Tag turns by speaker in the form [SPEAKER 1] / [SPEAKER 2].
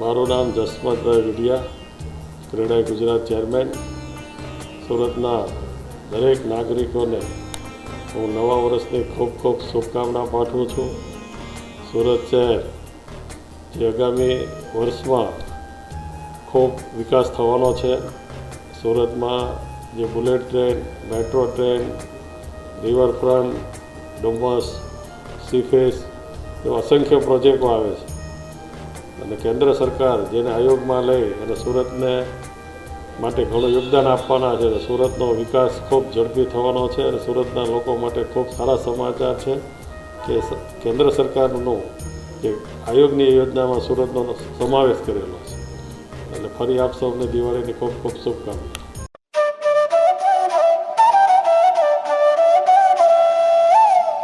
[SPEAKER 1] મારું નામ જસવંતભાઈ વિડિયા ક્રેડાઈ ગુજરાત ચેરમેન. સુરતના દરેક નાગરિકોને હું નવા વર્ષની ખૂબ ખૂબ શુભકામના પાઠવું છું. સુરત શહેર, જે આગામી વર્ષમાં ખૂબ વિકાસ થવાનો છે. સુરતમાં જે bullet train, metro train, riverfront, Dumas sea face એવા અસંખ્ય પ્રોજેક્ટો આવે છે. અને કેન્દ્ર સરકાર જેને આયોગમાં લઈ અને સુરતને માટે ઘણું યોગદાન આપવાના છે અને સુરતનો વિકાસ ખૂબ ઝડપી થવાનો છે અને સુરતના લોકો માટે ખૂબ સારા સમાચાર છે કે કેન્દ્ર સરકારનું જે આયોગની યોજનામાં સુરતનો સમાવેશ કરેલો છે. એટલે ફરી આપ સૌને દિવાળીની ખૂબ ખૂબ શુભકામના.